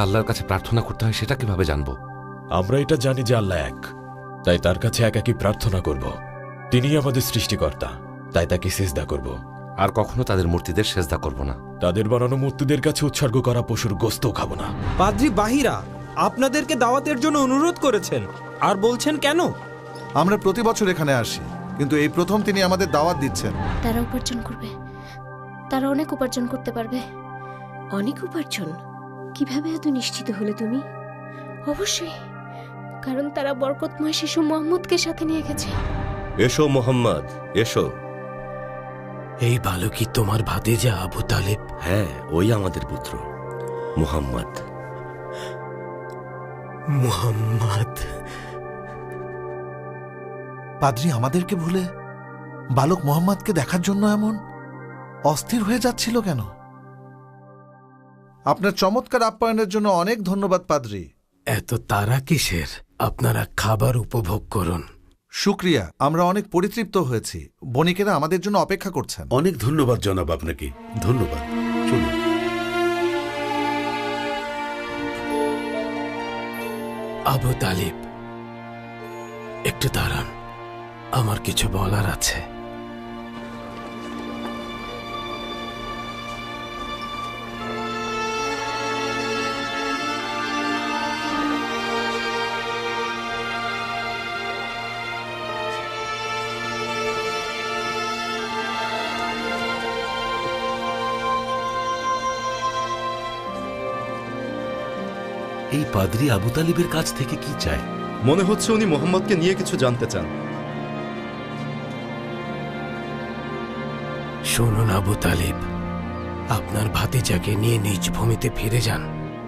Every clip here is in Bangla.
আল্লাহর কাছে প্রার্থনা করতে হয় সেটা কীভাবে জানব? আমরা এটা জানি যে আল্লাহ এক। তাই তার কাছে একাকি প্রার্থনা করব। তিনিই আমাদের সৃষ্টিকর্তা তাই তাকে সেজদা করব। আর কখনো তাদের মূর্তিদের সেজদা করব না। তাদের বানানো মূর্তিদের কাছে উৎসর্গ করা পশুর গোস্তও খাব না। পাদ্রি বাহিরা আপনাদেরকে দাওয়াতের জন্য অনুরোধ করেছেন। আর বলছেন কেন? আমরা প্রতি বছর এখানে আসি কিন্তু এই প্রথম তিনি আমাদের দাওয়াত দিচ্ছেন। তারা উপার্জন করবে। তারা অনেক উপার্জন করতে পারবে। অনেক উপার্জন। কীভাবে এত নিশ্চিত হলে তুমি? অবশ্যই কারণ তারা বরকতময় শিশু মোহাম্মদকে সাথে নিয়ে গেছে। এসো মোহাম্মদ এসো। এই বালকই তোমার ভাতিজা আবু তালেব। হ্যাঁ ওই আমাদের পুত্র মোহাম্মদ। মুহাম্মদ। পাদ্রি আমাদেরকে ভুলে বালক মোহাম্মদকে দেখার জন্য এমন অস্থির হয়ে যাচ্ছিল কেন? আপনার চমৎকার আপ্যায়নের জন্য অনেক ধন্যবাদ পাদ্রি। এত তারা কিসের? আপনারা খাবার উপভোগ করুন। শুক্রিয়া আমরা অনেক পরিতৃপ্ত হয়েছি। বণিকেরা আমাদের জন্য অপেক্ষা করছেন। অনেক ধন্যবাদ জনাব আপনাকে। ধন্যবাদ। চলুন। আবু তালিব একটু দাঁড়ান। আমার কিছু বলার আছে। পাদ্রি আবু তালিবের কাছ থেকে কি চায়? মনে হচ্ছে উনি মোহাম্মদকে নিয়ে কিছু জানতে চান। শুনুন আবু তালিব আপনার ভাতিজাকে নিয়ে নিজ ভূমিতে ফিরে যান।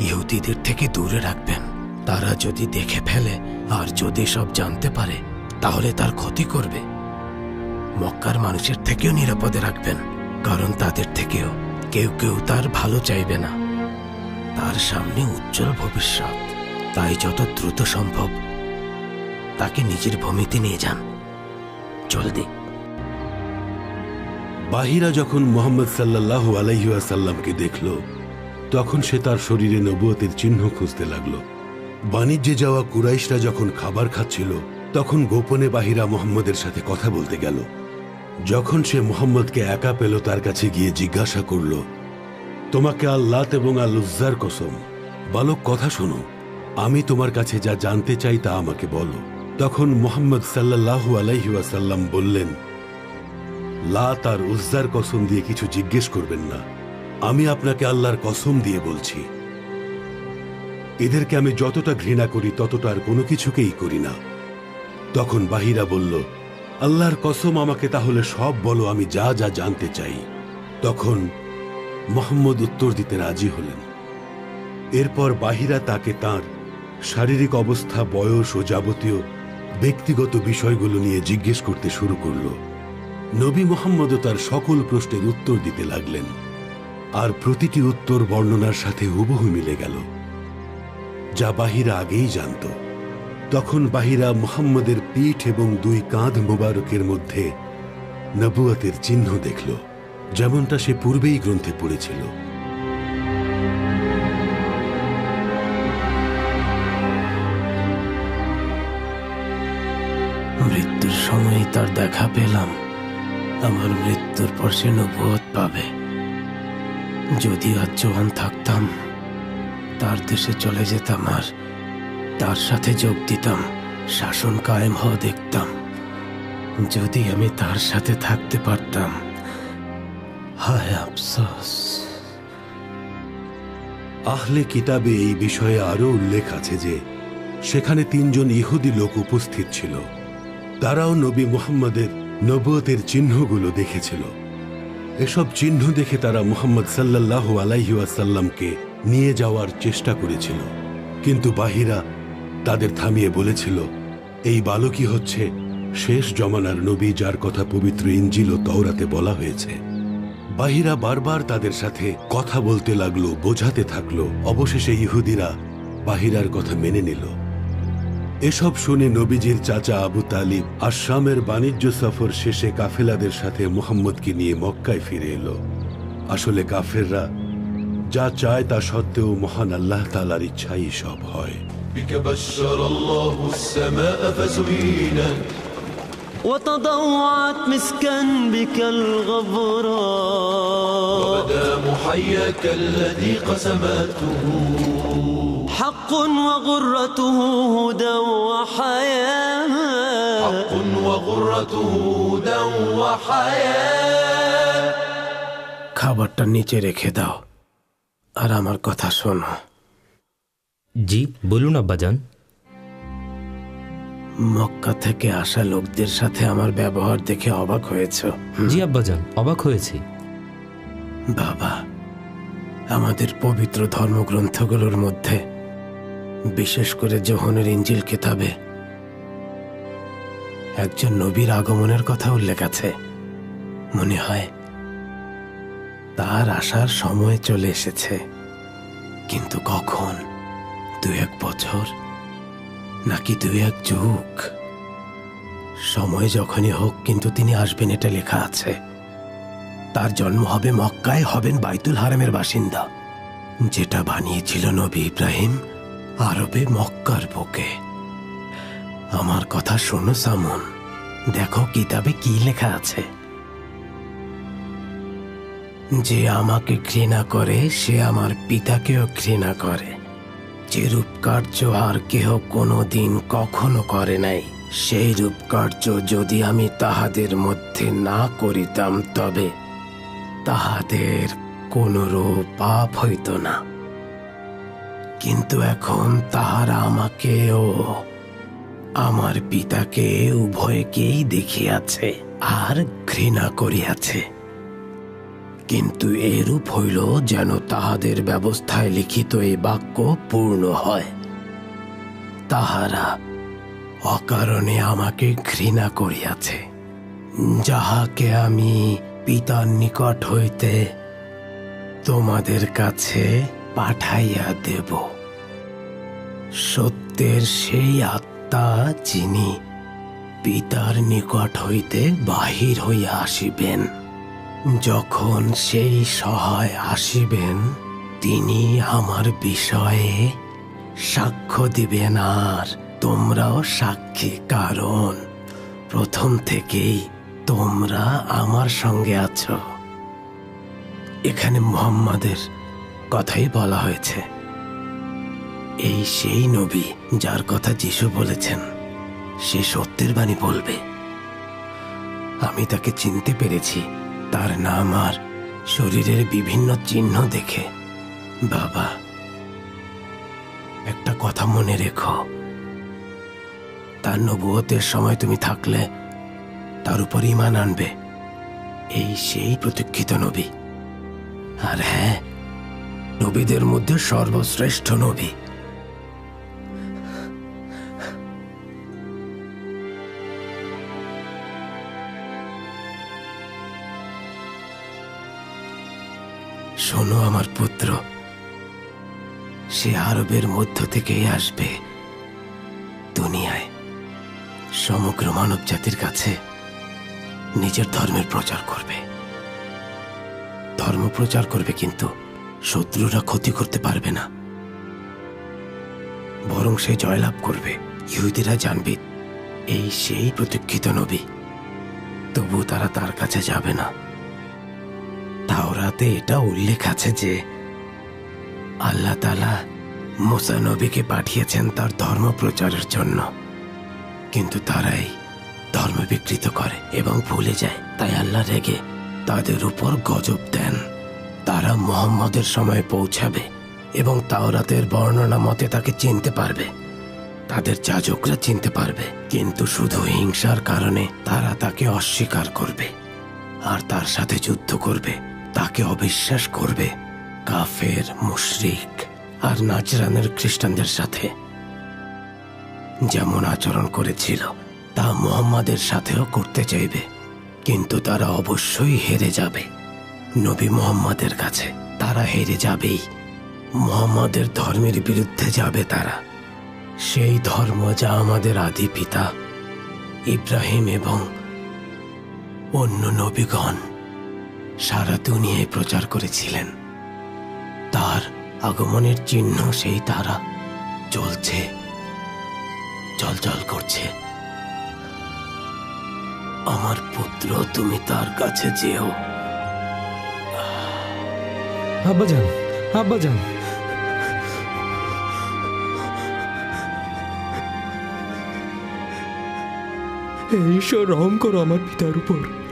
ইহুদিদের থেকে দূরে রাখবেন। তারা যদি দেখে ফেলে আর যদি সব জানতে পারে তাহলে তার ক্ষতি করবে। মক্কার মানুষের থেকেও নিরাপদে রাখবেন কারণ তাদের থেকেও কেউ কেউ তার ভালো চাইবে না। তার সামনে উজ্জ্বল ভবিষ্যৎ। তাই যত দ্রুত সম্ভব তাকে নিজের ভূমিতে নিয়ে যান। জলদি বাহিরা যখন মোহাম্মদ সাল্লাহ আলাইসাল্লামকে দেখল, তখন সে তার শরীরে নবুয়তের চিহ্ন খুঁজতে লাগল। বাণিজ্যে যাওয়া কুরাইশরা যখন খাবার খাচ্ছিল, তখন গোপনে বাহিরা মোহাম্মদের সাথে কথা বলতে গেল। যখন সে মোহাম্মদকে একা পেল, তার কাছে গিয়ে জিজ্ঞাসা করল তোমাকে আল্লাত এবং আল্লুজ্জার কসম। বালক, কথা শোনো। আমি তোমার কাছে যা জানতে চাই তা আমাকে বলো। তখন মোহাম্মদ সাল্লাহু আলাইহাসাল্লাম বললেন লা তার উজ্জার কসম দিয়ে কিছু জিজ্ঞেস করবেন না। আমি আপনাকে আল্লাহর কসম দিয়ে বলছি। এদেরকে আমি যতটা ঘৃণা করি, ততটা আর কোনো কিছুকেই করি না। তখন বাহিরা বলল, আল্লাহর কসম আমাকে তাহলে সব বলো, আমি যা যা জানতে চাই। তখন মোহাম্মদ উত্তর দিতে রাজি হলেন। এরপর বাহিরা তাকে তার শারীরিক অবস্থা, বয়স ও যাবতীয় ব্যক্তিগত বিষয়গুলো নিয়ে জিজ্ঞেস করতে শুরু করল। নবী মোহাম্মদও তার সকল প্রশ্নের উত্তর দিতে লাগলেন আর প্রতিটি উত্তর বর্ণনার সাথে হুবহু মিলে গেল। যা বাহিরা আগেই জানত। তখন বাহিরা মোহাম্মদের পিঠ এবং দুই কাঁধ মোবারকের মধ্যে নবুয়াতের চিহ্ন দেখল। যেমনটা সে পূর্বেই গ্রন্থে পড়েছিল। মৃত্যুর সময় তার দেখা পেলাম। আমার মৃত্যুর পর সে নবুয়ত পাবে। যদি আজ জোয়ান থাকতাম, তার দেশে চলে যেতাম আর তার সাথে যোগ দিতাম, শাসন কায়েম হওয়া দেখতাম। যদি আমি তার সাথে থাকতে পারতাম হায় আফসোস। আহলে কিতাবে এই বিষয়ে আরও উল্লেখ আছে যে, সেখানে তিনজন ইহুদি লোক উপস্থিত ছিল। তারাও নবী মুহাম্মদের নবুয়তের চিহ্নগুলো দেখেছিল। এসব চিহ্ন দেখে তারা মুহাম্মদ সাল্লাল্লাহু আলাইহাসাল্লামকে নিয়ে যাওয়ার চেষ্টা করেছিল। কিন্তু বাহিরা তাদের থামিয়ে বলেছিল, এই বালকই হচ্ছে শেষ জমানার নবী যার কথা পবিত্র ইঞ্জিল ও তওরাতে বলা হয়েছে। বাহিরা বারবার তাদের সাথে কথা বলতে লাগল, বোঝাতে থাকল। অবশেষে ইহুদিরা বাহিরার কথা মেনে নিল। এসব শুনে নবীজির চাচা আবু তালিব আসামের বাণিজ্য সফর শেষে কাফেলাদের সাথে মোহাম্মদকে নিয়ে মক্কায় ফিরে এলো। আসলে কাফেররা যা চায় তা সত্ত্বেও মহান আল্লাহ তালার ইচ্ছাই সব হয়। وتضوعت مسكا بك الغبراء وبدا محياك الذي قسمته حق وغرته هدى وحياة حق وغرته هدى وحياة খাবারটা নিচে রেখে দাও আর আমার কথা শোনো জি বলুন আব্বাজান মক্কা থেকে আসা লোকদের সাথে আমার ব্যবহার দেখে অবাক হয়েছ জি আব্বাজান অবাক হয়েছি। বাবা আমাদের পবিত্র ধর্মগ্রন্থগুলোর মধ্যে বিশেষ করে জোহনের ইঞ্জিল কিতাবে একজন নবীর আগমনের কথা উল্লেখ আছে। মনে হয় তার আসার সময় চলে এসেছে। কিন্তু কখন? দু এক বছর? নাকি দু এক যুগ? সময় যখনই হোক, কিন্তু তিনি আসবেন, এটা লেখা আছে। তার জন্ম হবে মক্কায়, হবেন বাইতুল হারামের বাসিন্দা। যেটা বানিয়েছিল নবী ইব্রাহিম, আরবে মক্কার বুকে। আমার কথা শোনো, সামন। দেখো, কিতাবে কি লেখা আছে। যে আমাকে ঘৃণা করে, সে আমার পিতাকেও ঘৃণা করে। যে রূপকার্য আর কেহ কোনো দিন কখনো করে নাই, সেই রূপকার্য যদি আমি তাহাদের মধ্যে না করিতাম, তবে তাহাদের কোনরূপ পাপ হইত না। কিন্তু এখন তাহারা আমাকেও আমার পিতাকে উভয়কেই দেখিয়াছে আর ঘৃণা করিয়াছে। কিন্তু এরূপ হইল যেন তাহাদের ব্যবস্থায় লিখিত এই বাক্য পূর্ণ হয়। তাহারা অকারণে আমাকে ঘৃণা করিয়াছে, যাহাকে আমি পিতার নিকট হইতে তোমাদের কাছে পাঠাইয়া দেব। সত্যের সেই আত্মা যিনি পিতার নিকট হইতে বাহির হইয়া আসিবেন। যখন সেই সহায় আসিবেন, তিনি আমার বিষয়ে সাক্ষ্য দিবেন আর তোমরাও সাক্ষী, কারণ প্রথম থেকেই তোমরা আমার সঙ্গে আছো। এখানে মুহাম্মাদের কথাই বলা হয়েছে। এই সেই নবী যার কথা যিশু বলেছেন, সে সত্যের বাণী বলবে। আমি তাকে চিনতে পেরেছি। তার নাম আর শরীরের বিভিন্ন চিহ্ন দেখে। বাবা, একটা কথা মনে রেখো। তার নবুয়তের সময় তুমি থাকলে তার উপর ইমান আনবে। এই সেই প্রতীক্ষিত নবী। আর হ্যাঁ নবীদের মধ্যে সর্বশ্রেষ্ঠ নবী। শোনো আমার পুত্র। সে আরবের মধ্য থেকেই আসবে দুনিয়ায়। সমগ্র মানব জাতির কাছে নিজের ধর্মের প্রচার করবে। ধর্ম প্রচার করবে কিন্তু শত্রুরা ক্ষতি করতে পারবে না। বরং সে জয়লাভ করবে। ইহুদিরা জানবে, এই সেই প্রতীক্ষিত নবী। তবু তারা তার কাছে যাবে না। তাওরাতে এটা উল্লেখ আছে যে আল্লাহ তালা মুসা নবীকে পাঠিয়েছেন তার ধর্ম প্রচারের জন্য। কিন্তু তারাই ধর্ম বিকৃত করে এবং ভুলে যায়। তাই আল্লাহ রেগে তাদের উপর গজব দেন। তারা মোহাম্মদের সময় পৌঁছাবে এবং তাওরাতের বর্ণনা মতে তাকে চিনতে পারবে। তাদের যাজকরা চিনতে পারবে। কিন্তু শুধু হিংসার কারণে তারা তাকে অস্বীকার করবে আর তার সাথে যুদ্ধ করবে। তাকে অবিশ্বাস করবে কাফের, মুশরিক আর নাজরানের খ্রিস্টানদের সাথে। যেমন আচরণ করেছিল, তা মোহাম্মদের সাথেও করতে চাইবে। কিন্তু তারা অবশ্যই হেরে যাবে। নবী মোহাম্মদের কাছে তারা হেরে যাবেই। মোহাম্মদের ধর্মের বিরুদ্ধে যাবে তারা। সেই ধর্ম যা আমাদের আদি পিতা, ইব্রাহিম এবং অন্য নবীগণ। সারা দুনিয়ায় প্রচার করেছিলেন। তার আগমনের চিহ্ন সেই তারা জ্বলছে জল জল করছে। আমার পুত্র, তুমি তার কাছে যেও। আব্বাজান আব্বাজান। ঈশ্বর রহম করো আমার পিতার উপর।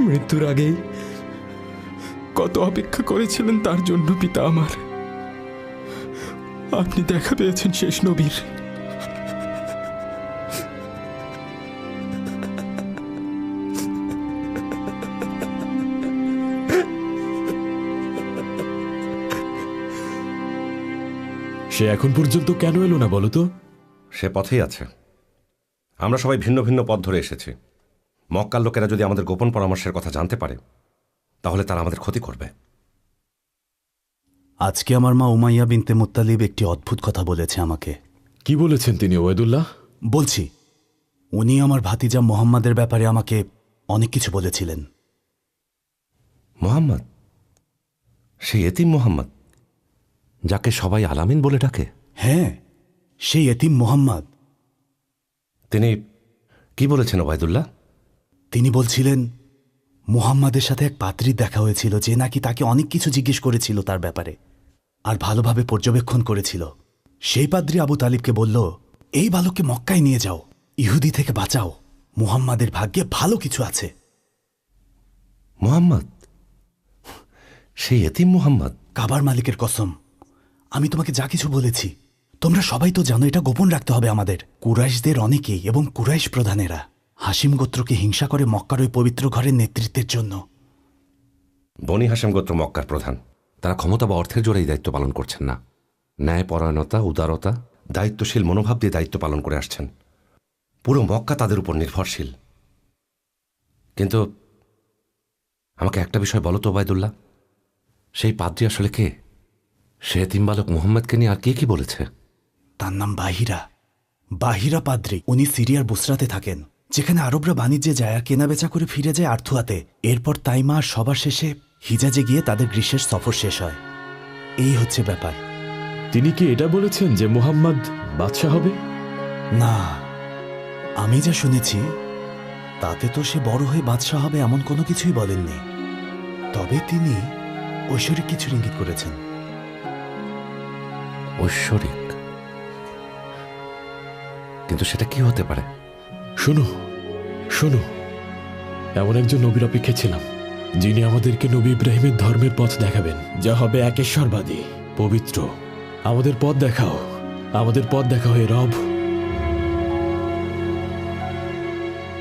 মৃত্যুর আগেই কত অপেক্ষা করেছিলেন তার জন্য পিতা আমার। আপনি দেখা পেয়েছেন শেষ নবীর। সে এখন পর্যন্ত কেন এলো না বলো তো? সে পথেই আছে। আমরা সবাই ভিন্ন ভিন্ন পথ ধরে এসেছি। মক্কার লোকেরা যদি আমাদের গোপন পরামর্শের কথা জানতে পারে তাহলে তারা আমাদের ক্ষতি করবে। আজকে আমার মা উমাইয়া বিনতে মুত্তালিব একটি অদ্ভুত কথা বলেছে আমাকে। কি বলেছেন তিনি ওয়েদুল্লাহ বলছি উনি আমার ভাতিজা মোহাম্মদের ব্যাপারে আমাকে অনেক কিছু বলেছিলেন। মোহাম্মদ? সেই এতিম মোহাম্মদ যাকে সবাই আলামিন বলে ডাকে? হ্যাঁ সেই এতিম মোহাম্মদ। তিনি কি বলেছেন ওবায়দুল্লাহ? তিনি বলছিলেন মুহাম্মাদের সাথে এক পাত্রীর দেখা হয়েছিল যে নাকি তাকে অনেক কিছু জিজ্ঞেস করেছিল তার ব্যাপারে আর ভালোভাবে পর্যবেক্ষণ করেছিল। সেই পাদ্রী আবু তালিবকে বলল এই বালককে মক্কায় নিয়ে যাও ইহুদি থেকে বাঁচাও মুহাম্মাদের ভাগ্যে ভালো কিছু আছে। মোহাম্মদ? সেই এতিম মোহাম্মদ? কাবার মালিকের কসম আমি তোমাকে যা কিছু বলেছি তোমরা সবাই তো জানো এটা গোপন রাখতে হবে আমাদের। কুরাইশদের অনেকেই এবং কুরাইশ প্রধানেরা। হাসিম গোত্রকে হিংসা করে মক্কার ওই পবিত্র ঘরের নেতৃত্বের জন্য। বনি হাসিম গোত্র মক্কার প্রধান। তারা ক্ষমতা বা অর্থের জোরেই দায়িত্ব পালন করছেন না। ন্যায় পরায়ণতা উদারতা দায়িত্বশীল মনোভাব দিয়ে দায়িত্ব পালন করে আসছেন। পুরো মক্কা তাদের উপর নির্ভরশীল। কিন্তু আমাকে একটা বিষয় বলো তো ওবায়দুল্লাহ। সেই পাদ্রী আসলে কে? সে তিনবালক মুহাম্মদকে নিয়ে আর কে কি বলেছে? তার নাম বাহিরা। বাহিরা পাদ্রী। উনি সিরিয়ার বুসরাতে থাকেন। যেখানে আরবরা বাণিজ্যে যায় আর কেনাবেচা করে ফিরে যায় আর্থুয়াতে। এরপর তাইমা আর সবার শেষে হিজাজে গিয়ে তাদের গ্রীষ্মের সফর শেষ হয়। এই হচ্ছে ব্যাপার। তিনি কি এটা বলেছেন যে মোহাম্মদ বাদশাহ হবে? না। আমি যা শুনেছি তাতে তো সে বড় হয়ে বাদশাহ হবে এমন কোনো কিছুই বলেননি। তবে তিনি ঐশ্বরিক কিছু ইঙ্গিত করেছেন। ঐশ্বরিক? কিন্তু সেটা কি হতে পারে? শোনো শোনো এমন একজন নবীর অপেক্ষা ছিলাম যিনি আমাদেরকে নবী ইব্রাহিমের ধর্মের পথ দেখাবেন যা হবে একেশ্বরবাদী পবিত্র। আমাদের পথ দেখাও আমাদের পথ দেখাও হে রব।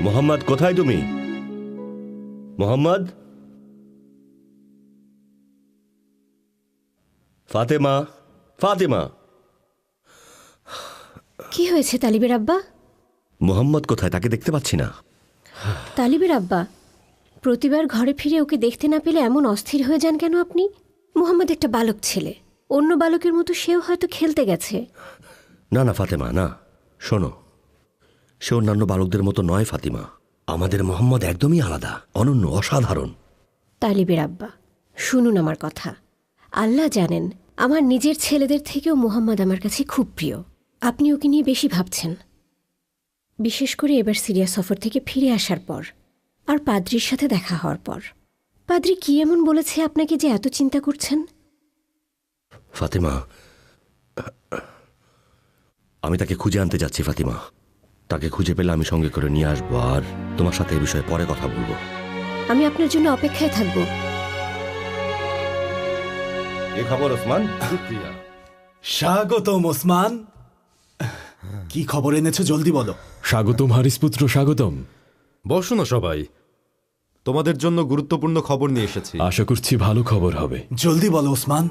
মোহাম্মদ কোথায় তুমি? মোহাম্মদ? ফাতেমা ফাতেমা। কি হয়েছে তালিবের আব্বা? মোহাম্মদ কোথায় তাকে দেখতে পাচ্ছি না। তালিবের আব্বা প্রতিবার ঘরে ফিরে ওকে দেখতে না পেলে এমন অস্থির হয়ে যান কেন আপনি? মোহাম্মদ একটা বালক ছেলে অন্য বালকের মতো সেও হয়তো খেলতে গেছে। না না ফাতেমা না শোনো। সে অন্যান্য বালকদের মতো নয় ফাতিমা। আমাদের মোহাম্মদ একদমই আলাদা অনন্য অসাধারণ। তালিবের আব্বা শুনুন আমার কথা। আল্লাহ জানেন আমার নিজের ছেলেদের থেকেও মোহাম্মদ আমার কাছে খুব প্রিয়। আপনি ওকে নিয়ে বেশি ভাবছেন। বিশেষ করে এবার সিরিয়া সফর থেকে ফিরে আসার পর আর পাদ্রির সাথে দেখা হওয়ার পর। পাদ্রি কি এমন বলেছে আপনাকে যে এত চিন্তা করছেন? ফাতেমা আমি তাকে খুঁজে আনতে যাচ্ছি ফাতিমা। তাকে খুঁজে পেলে আমি সঙ্গে করে নিয়ে আসব আর তোমার সাথে এ বিষয়ে পরে কথা বলব। আমি আপনার জন্য অপেক্ষায় থাকব। এ খবর ওসমান? স্বাগতম ওসমান। কি খবর এনেছো জলদি বলো। স্বাগতম হারিসপুত্র স্বাগতম। বসো না সবাই। তোমাদের জন্য গুরুত্বপূর্ণ খবর নিয়ে এসেছি। আশা করছি ভালো খবর হবে। জলদি বলো ওসমান।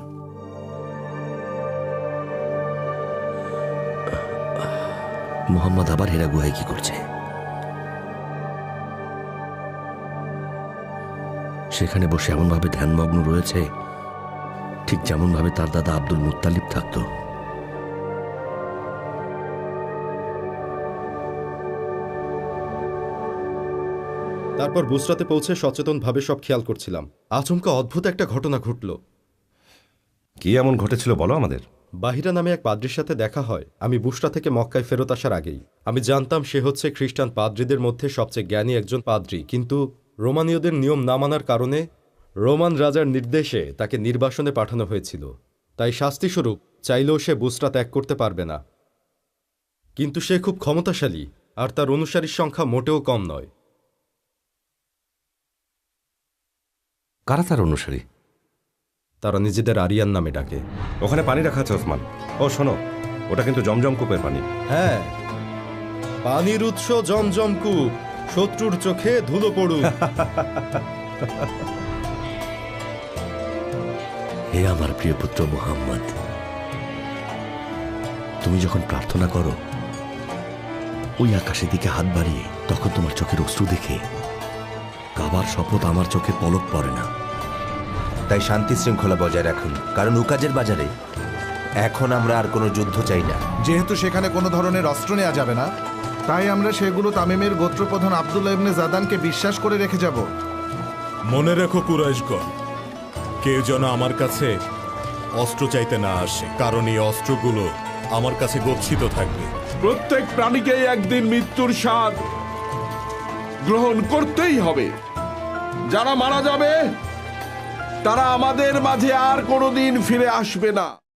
মোহাম্মদ আবার হেরা গুহায় কি করছে? সেখানে বসে এমনভাবে ধ্যানমগ্ন রয়েছে ঠিক যেমনভাবে তার দাদা আব্দুল মুত্তালিব থাকতো। তারপর বুসরাতে পৌঁছে সচেতনভাবে সব খেয়াল করছিলাম। আচমকা অদ্ভুত একটা ঘটনা ঘটল। কি এমন ঘটেছিল বলো আমাদের? বাহিরা নামে এক পাদ্রির সাথে দেখা হয়। আমি বুশরা থেকে মক্কায় ফেরত আসার আগেই। আমি জানতাম সে হচ্ছে খ্রিস্টান পাদ্রীদের মধ্যে সবচেয়ে জ্ঞানী একজন পাদ্রী। কিন্তু রোমানীয়দের নিয়ম না মানার কারণে রোমান রাজার নির্দেশে তাকে নির্বাসনে পাঠানো হয়েছিল। তাই শাস্তিস্বরূপ চাইলেও সে বুসরা ত্যাগ করতে পারবে না। কিন্তু সে খুব ক্ষমতাশালী আর তার অনুসারীর সংখ্যা মোটেও কম নয়। কারা তার অনুসারী? তারা নিজেদের আরিয়ান নামে ডাকে। ওখানে পানি রাখা আছে ওসমান। ও শোনো ওটা কিন্তু জমজম কূপের পানি। হ্যাঁ পানির উৎস জমজমকূপ শত্রুর চোখে ধুলো পড়ুক। হে আমার প্রিয় পুত্র মুহাম্মদ তুমি যখন প্রার্থনা করো ওই আকাশের দিকে হাত বাড়িয়ে তখন তোমার চোখের অশ্রু দেখে কাবার শপথ আমার চোখে পলক পড়ে না। তাই শান্তি শৃঙ্খলা বজায় রাখুন। কারণ উকাজের বাজারে এখন আমরা আর কোনো যুদ্ধ চাই না। যেহেতু সেখানে কোনো ধরনের অস্ত্র নেওয়া যাবে না তাই আমরা সেগুলো তামিমের গোত্রপ্রধান আবদুল্লাহ ইবনে জাদানকে বিশ্বাস করে রেখে যাব। মনে রেখো কুরাইশগণ কেউ যেন আমার কাছে অস্ত্র চাইতে না আসে কারণ এই অস্ত্রগুলো আমার কাছে গচ্ছিত থাকবে। প্রত্যেক প্রাণীকেই একদিন মৃত্যুর স্বাদ গ্রহণ করতেই হবে। যারা মারা যাবে তারা আমাদের মাঝে আর কোনোদিন ফিরে আসবে না।